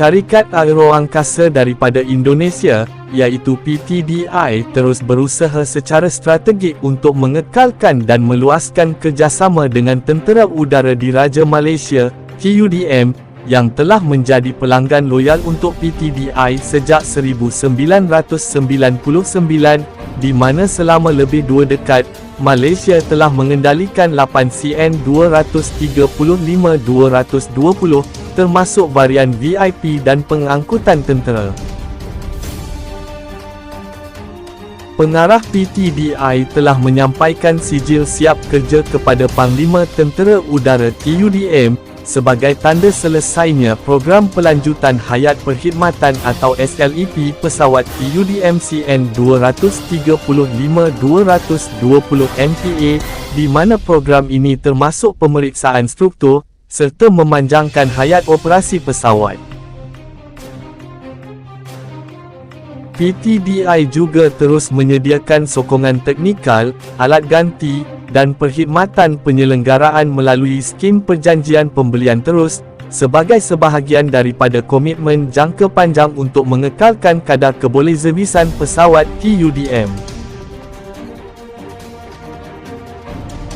Syarikat Aeroangkasa daripada Indonesia, iaitu PTDI terus berusaha secara strategik untuk mengekalkan dan meluaskan kerjasama dengan Tentera Udara Diraja Malaysia, TUDM, yang telah menjadi pelanggan loyal untuk PTDI sejak 1999, di mana selama lebih dua dekad, Malaysia telah mengendalikan 8 CN-235-220, termasuk varian VIP dan pengangkutan tentera. Pengarah PTDI telah menyampaikan sijil siap kerja kepada Panglima Tentera Udara TUDM, sebagai tanda selesainya program pelanjutan hayat perkhidmatan atau SLEP pesawat TUDM CN235-220 MPA, di mana program ini termasuk pemeriksaan struktur, serta memanjangkan hayat operasi pesawat. PTDI juga terus menyediakan sokongan teknikal, alat ganti, dan perkhidmatan penyelenggaraan melalui skim perjanjian pembelian terus, sebagai sebahagian daripada komitmen jangka panjang untuk mengekalkan kadar kebolehzervisan pesawat TUDM.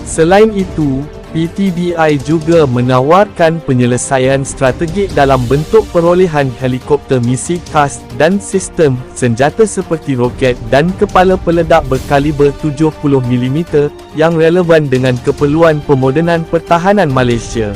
Selain itu, PTDI juga menawarkan penyelesaian strategik dalam bentuk perolehan helikopter misi khas dan sistem senjata seperti roket dan kepala peledak berkaliber 70mm yang relevan dengan keperluan pemodenan pertahanan Malaysia.